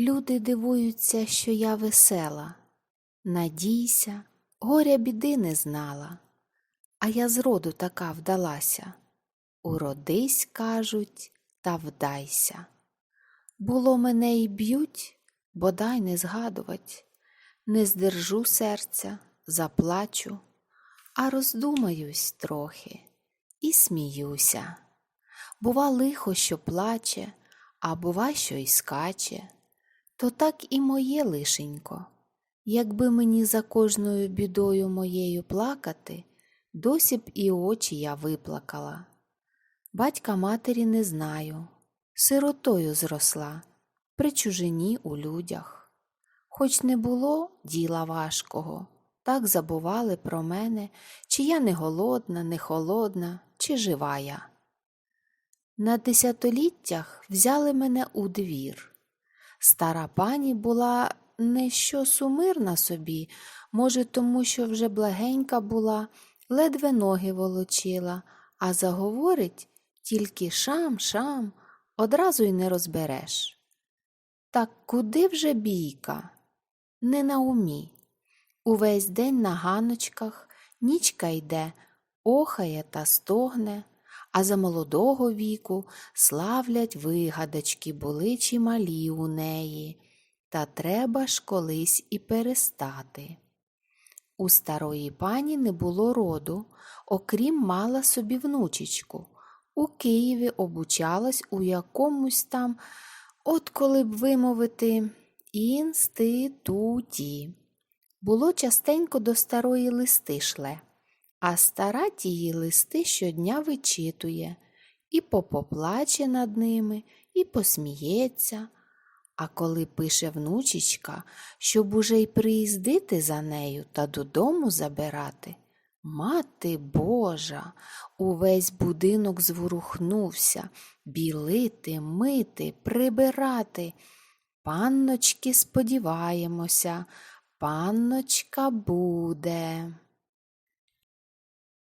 Люди дивуються, що я весела. Надійся, горя біди не знала, а я зроду така вдалася. Уродись, кажуть, та вдайся. Було мене й б'ють, бодай не згадувать, не здержу серця, заплачу, а роздумаюсь трохи і сміюся. Бува лихо, що плаче, а бува, що й скаче, то так і моє лишенько. Якби мені за кожною бідою моєю плакати, досі б і очі я виплакала. Батька матері не знаю, сиротою зросла, при чужині у людях. Хоч не було діла важкого, так забували про мене, чи я не голодна, не холодна, чи жива я. На десятиліттях взяли мене у двір. Стара пані була не що сумирна собі, може, тому що вже благенька була, ледве ноги волочила, а заговорить тільки шам, шам, одразу й не розбереш. Так куди вже бійка? Не на умі. Увесь день на ганочках нічка йде, охає та стогне, а за молодого віку славлять вигадочки були чималі у неї, та треба ж колись і перестати. У старої пані не було роду, окрім мала собі внучечку. У Києві обучалась у якомусь там, от коли б вимовити, інституті. Було частенько до старої листи шле, а стара тії листи щодня вичитує, і попоплаче над ними, і посміється. А коли пише внучечка, щоб уже й приїздити за нею та додому забирати, мати Божа, увесь будинок зворухнувся, білити, мити, прибирати. Панночки, сподіваємося, панночка буде.